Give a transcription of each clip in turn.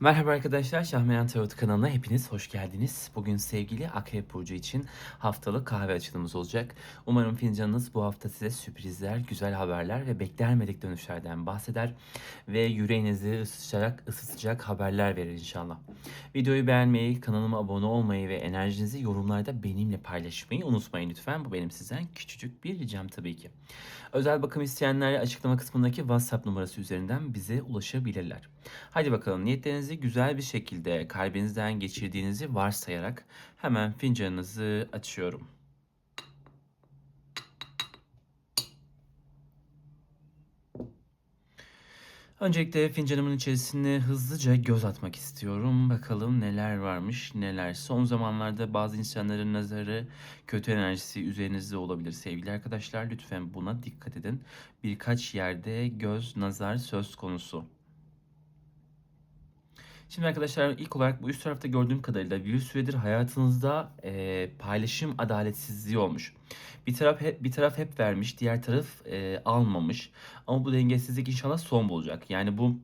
Merhaba arkadaşlar, Şahmeyan Tarot kanalına hepiniz hoş geldiniz. Bugün sevgili Akrep Burcu için haftalık kahve açılımımız olacak. Umarım fincanınız bu hafta size sürprizler, güzel haberler ve beklenmedik dönüşlerden bahseder ve yüreğinizi ısıtacak, ısıtacak haberler verir inşallah. Videoyu beğenmeyi, kanalıma abone olmayı ve enerjinizi yorumlarda benimle paylaşmayı unutmayın lütfen. Bu benim sizden küçücük bir ricam tabii ki. Özel bakım isteyenler açıklama kısmındaki WhatsApp numarası üzerinden bize ulaşabilirler. Hadi bakalım niyetlerinizi güzel bir şekilde kalbinizden geçirdiğinizi varsayarak hemen fincanınızı açıyorum. Öncelikle fincanımın içerisine hızlıca göz atmak istiyorum. Bakalım neler varmış, neler. Son zamanlarda bazı insanların nazarı, kötü enerjisi üzerinizde olabilir sevgili arkadaşlar. Lütfen buna dikkat edin. Birkaç yerde göz, nazar söz konusu. Şimdi arkadaşlar ilk olarak bu üst tarafta gördüğüm kadarıyla bir süredir hayatınızda e, paylaşım adaletsizliği olmuş. Bir taraf hep bir taraf hep vermiş, diğer taraf e, almamış. Ama bu dengesizlik inşallah son bulacak. Yani bu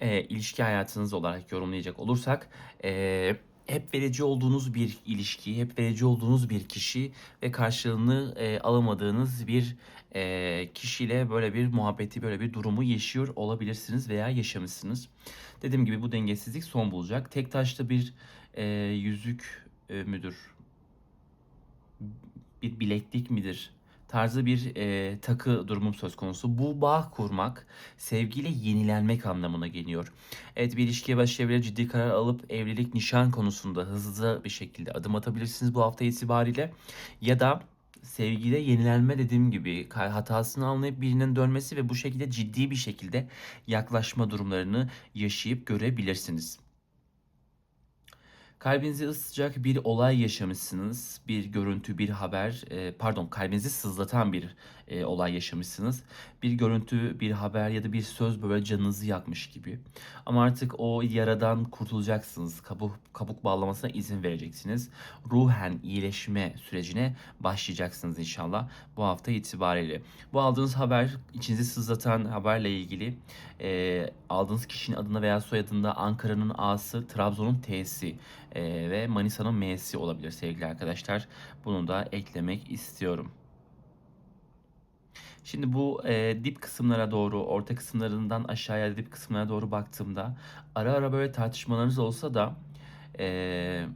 e, ilişki hayatınız olarak yorumlayacak olursak e, hep verici olduğunuz bir ilişki, hep verici olduğunuz bir kişi ve karşılığını e, alamadığınız bir e, kişiyle böyle bir muhabbeti, böyle bir durumu yaşıyor olabilirsiniz veya yaşamışsınız. Dediğim gibi bu dengesizlik son bulacak. Tek taşlı bir e, yüzük e, müdür? Bir bileklik midir? Tarzı bir e, takı durumum söz konusu. Bu bağ kurmak, sevgiyle yenilenmek anlamına geliyor. Evet bir ilişkiye başlayabilir, ciddi karar alıp evlilik, nişan konusunda hızlı bir şekilde adım atabilirsiniz bu hafta itibariyle. Ya da sevgide yenilenme dediğim gibi hatasını anlayıp birinin dönmesi ve bu şekilde ciddi bir şekilde yaklaşma durumlarını yaşayıp görebilirsiniz. Kalbinizi ısıtacak bir olay yaşamışsınız. Bir görüntü, bir haber, e, pardon kalbinizi sızlatan bir e, olay yaşamışsınız. Bir görüntü, bir haber ya da bir söz böyle canınızı yakmış gibi. Ama artık o yaradan kurtulacaksınız. Kabuk, kabuk bağlamasına izin vereceksiniz. Ruhen iyileşme sürecine başlayacaksınız inşallah bu hafta itibariyle. Bu aldığınız haber, içinizi sızlatan haberle ilgili e, aldığınız kişinin adına veya soyadında Ankara'nın A'sı, Trabzon'un T'si e, ve Manisa'nın M'si olabilir sevgili arkadaşlar. Bunu da eklemek istiyorum. Şimdi bu e, dip kısımlara doğru, orta kısımlarından aşağıya dip kısımlara doğru baktığımda ara ara böyle tartışmalarınız olsa da e,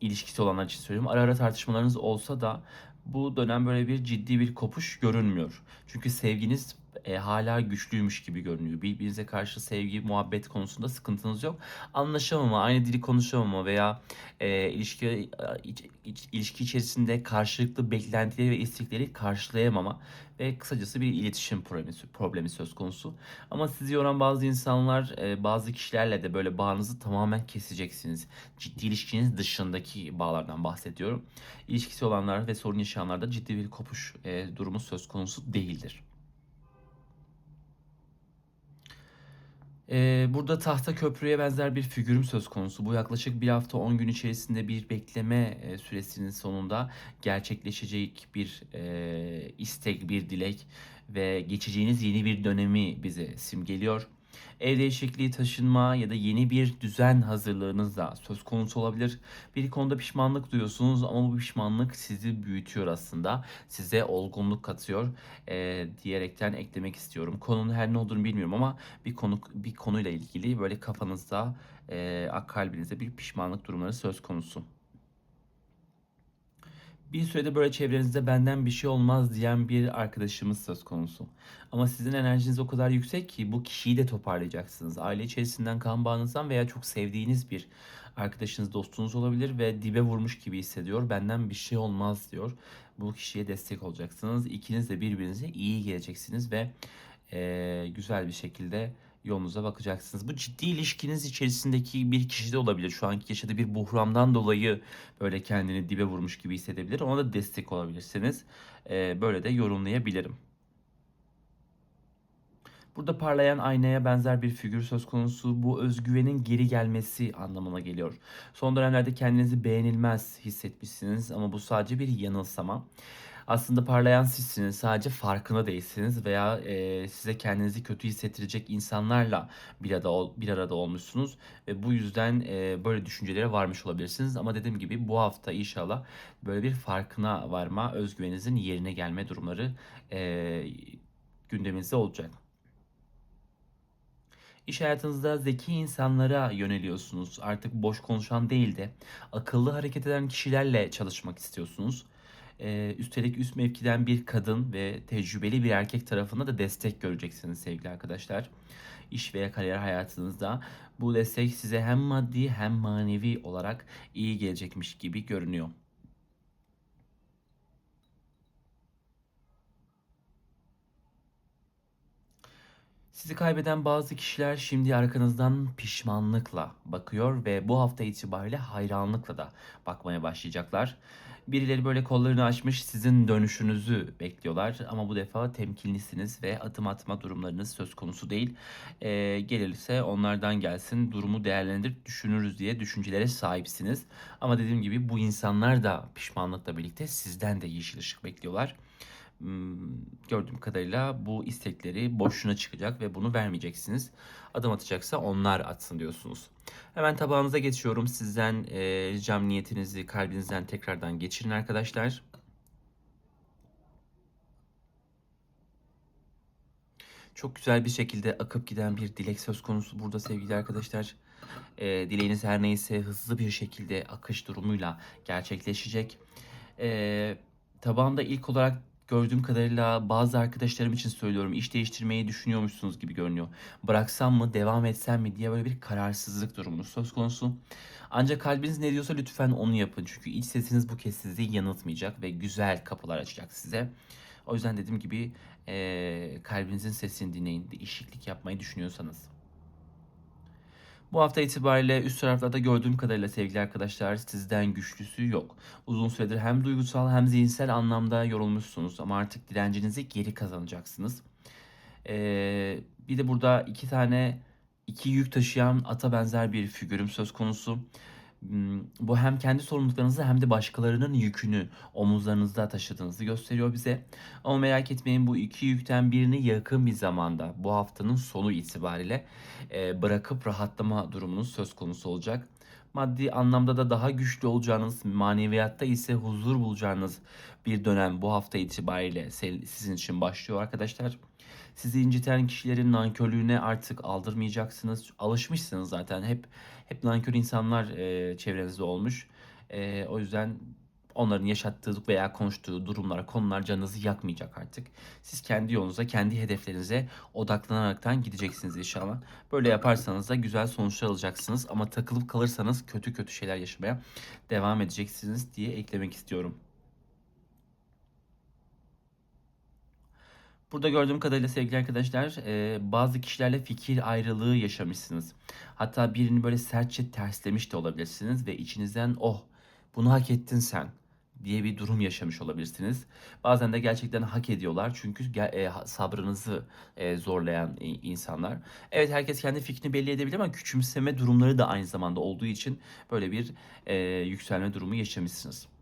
ilişkisi olanlar için söylüyorum. Ara ara tartışmalarınız olsa da bu dönem böyle bir ciddi bir kopuş görünmüyor. Çünkü sevginiz e, hala güçlüymüş gibi görünüyor. Birbirinize karşı sevgi, muhabbet konusunda sıkıntınız yok. Anlaşamama, aynı dili konuşamama veya e, ilişki iç, iç, ilişki içerisinde karşılıklı beklentileri ve istekleri karşılayamama ve kısacası bir iletişim problemi, problemi söz konusu. Ama sizi yoran bazı insanlar, e, bazı kişilerle de böyle bağınızı tamamen keseceksiniz. Ciddi ilişkiniz dışındaki bağlardan bahsediyorum. İlişkisi olanlar ve sorun yaşayanlarda ciddi bir kopuş e, durumu söz konusu değildir. Ee, burada tahta köprüye benzer bir figürüm söz konusu. Bu yaklaşık bir hafta 10 gün içerisinde bir bekleme e, süresinin sonunda gerçekleşecek bir e, istek, bir dilek ve geçeceğiniz yeni bir dönemi bize simgeliyor. Ev değişikliği, taşınma ya da yeni bir düzen hazırlığınız da söz konusu olabilir. Bir konuda pişmanlık duyuyorsunuz ama bu pişmanlık sizi büyütüyor aslında. Size olgunluk katıyor e, diyerekten eklemek istiyorum. Konunun her ne olduğunu bilmiyorum ama bir konu bir konuyla ilgili böyle kafanızda, e, kalbinizde bir pişmanlık durumları söz konusu. Bir sürede böyle çevrenizde benden bir şey olmaz diyen bir arkadaşımız söz konusu. Ama sizin enerjiniz o kadar yüksek ki bu kişiyi de toparlayacaksınız. Aile içerisinden kan bağınızdan veya çok sevdiğiniz bir arkadaşınız, dostunuz olabilir ve dibe vurmuş gibi hissediyor. Benden bir şey olmaz diyor. Bu kişiye destek olacaksınız. İkiniz de birbirinize iyi geleceksiniz ve e, güzel bir şekilde yolunuza bakacaksınız. Bu ciddi ilişkiniz içerisindeki bir kişi de olabilir. Şu anki yaşadığı bir buhrandan dolayı böyle kendini dibe vurmuş gibi hissedebilir. Ona da destek olabilirsiniz. Ee, böyle de yorumlayabilirim. Burada parlayan aynaya benzer bir figür söz konusu. Bu özgüvenin geri gelmesi anlamına geliyor. Son dönemlerde kendinizi beğenilmez hissetmişsiniz ama bu sadece bir yanılsama. Aslında parlayan sizsiniz. Sadece farkında değilsiniz veya, eee, size kendinizi kötü hissettirecek insanlarla bir arada bir arada olmuşsunuz ve bu yüzden, eee, böyle düşüncelere varmış olabilirsiniz. Ama dediğim gibi bu hafta inşallah böyle bir farkına varma, öz güveninizin yerine gelme durumları, eee, gündeminizde olacak. İş hayatınızda zeki insanlara yöneliyorsunuz. Artık boş konuşan değil de akıllı hareket eden kişilerle çalışmak istiyorsunuz. Eee, üstelik üst mevkiden bir kadın ve tecrübeli bir erkek tarafında da destek göreceksiniz sevgili arkadaşlar. İş veya kariyer hayatınızda bu destek size hem maddi hem manevi olarak iyi gelecekmiş gibi görünüyor. Sizi kaybeden bazı kişiler şimdi arkanızdan pişmanlıkla bakıyor ve bu hafta itibariyle hayranlıkla da bakmaya başlayacaklar. Birileri böyle kollarını açmış sizin dönüşünüzü bekliyorlar ama bu defa temkinlisiniz ve adım atma durumlarınız söz konusu değil. Ee, gelirse onlardan gelsin durumu değerlendirip düşünürüz diye düşüncelere sahipsiniz. Ama dediğim gibi bu insanlar da pişmanlıkla birlikte sizden de yeşil ışık bekliyorlar. Imm, gördüğüm kadarıyla bu istekleri boşuna çıkacak ve bunu vermeyeceksiniz. Adım atacaksa onlar atsın diyorsunuz. Hemen tabağınıza geçiyorum. Sizden, eee, ricam niyetinizi kalbinizden tekrardan geçirin arkadaşlar. Çok güzel bir şekilde akıp giden bir dilek söz konusu burada sevgili arkadaşlar. Eee, dileğiniz her neyse hızlı bir şekilde akış durumuyla gerçekleşecek. Eee, tabağımda ilk olarak gördüğüm kadarıyla bazı arkadaşlarım için söylüyorum iş değiştirmeyi düşünüyormuşsunuz gibi görünüyor. Bıraksam mı devam etsem mi diye böyle bir kararsızlık durumu söz konusu. Ancak kalbiniz ne diyorsa lütfen onu yapın. Çünkü iç sesiniz bu kez sizi yanıltmayacak ve güzel kapılar açacak size. O yüzden dediğim gibi eee, kalbinizin sesini dinleyin. Değişiklik yapmayı düşünüyorsanız. Bu hafta itibariyle üst taraflarda gördüğüm kadarıyla sevgili arkadaşlar sizden güçlüsü yok. Uzun süredir hem duygusal hem zihinsel anlamda yorulmuşsunuz ama artık direncinizi geri kazanacaksınız. Ee, bir de burada iki tane iki yük taşıyan ata benzer bir figürüm söz konusu. Hmm, Bu hem kendi sorumluluklarınızı hem de başkalarının yükünü omuzlarınızda taşıdığınızı gösteriyor bize. Ama merak etmeyin bu iki yükten birini yakın bir zamanda bu haftanın sonu itibariyle e, bırakıp rahatlama durumunuz söz konusu olacak. Maddi anlamda da daha güçlü olacağınız, maneviyatta ise huzur bulacağınız bir dönem bu hafta itibariyle sizin için başlıyor arkadaşlar. Sizi inciten kişilerin nankörlüğüne artık aldırmayacaksınız. Alışmışsınız zaten. Hep hep nankör insanlar e, çevrenizde olmuş. E, o yüzden onların yaşattığı veya konuştuğu durumlar, konular canınızı yakmayacak artık. Siz kendi yolunuza, kendi hedeflerinize odaklanaraktan gideceksiniz inşallah. Böyle yaparsanız da güzel sonuçlar alacaksınız ama takılıp kalırsanız kötü kötü şeyler yaşamaya devam edeceksiniz diye eklemek istiyorum. Burada gördüğüm kadarıyla sevgili arkadaşlar e, bazı kişilerle fikir ayrılığı yaşamışsınız. Hatta birini böyle sertçe terslemiş de olabilirsiniz ve içinizden oh bunu hak ettin sen diye bir durum yaşamış olabilirsiniz. Bazen de gerçekten hak ediyorlar çünkü e, sabrınızı e, zorlayan e, insanlar. Evet herkes kendi fikrini belli edebilir ama küçümseme durumları da aynı zamanda olduğu için böyle bir yükselme durumu yaşamışsınız.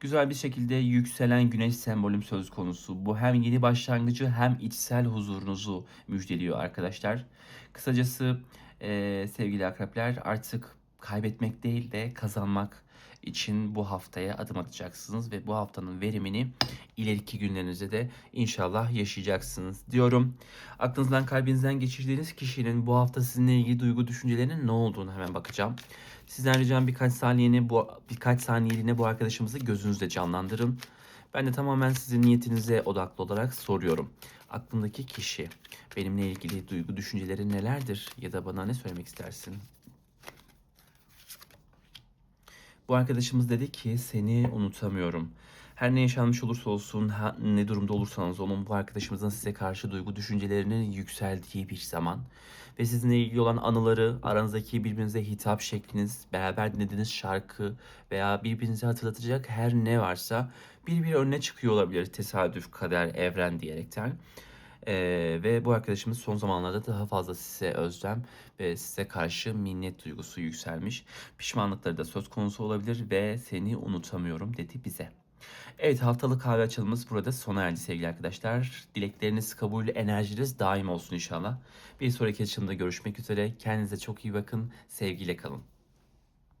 Güzel bir şekilde yükselen güneş sembolüm söz konusu. Bu hem yeni başlangıcı hem içsel huzurunuzu müjdeliyor arkadaşlar. Kısacası eee, sevgili akrepler artık kaybetmek değil de kazanmak için bu haftaya adım atacaksınız ve bu haftanın verimini ileriki günlerinizde de inşallah yaşayacaksınız diyorum. Aklınızdan kalbinizden geçirdiğiniz kişinin bu hafta sizinle ilgili duygu düşüncelerinin ne olduğunu hemen bakacağım. Sizden ricam birkaç saniyeni bu birkaç saniyeliğine bu arkadaşımızı gözünüzde canlandırın. Ben de tamamen sizin niyetinize odaklı olarak soruyorum. Aklındaki kişi benimle ilgili duygu düşünceleri nelerdir ya da bana ne söylemek istersin? Bu arkadaşımız dedi ki seni unutamıyorum. Her ne yaşanmış olursa olsun, ne durumda olursanız olun bu arkadaşımızın size karşı duygu düşüncelerinin yükseldiği bir zaman ve sizinle ilgili olan anıları, aranızdaki birbirinize hitap şekliniz, beraber dinlediğiniz şarkı veya birbirinize hatırlatacak her ne varsa bir bir önüne çıkıyor olabilir tesadüf, kader, evren diyerekten. Eee, ve bu arkadaşımız son zamanlarda daha fazla size özlem ve size karşı minnet duygusu yükselmiş. Pişmanlıkları da söz konusu olabilir ve seni unutamıyorum dedi bize. Evet haftalık kahve açılımımız burada sona erdi sevgili arkadaşlar. Dilekleriniz kabul, enerjiniz daim olsun inşallah. Bir sonraki açılımda görüşmek üzere. Kendinize çok iyi bakın. Sevgiyle kalın.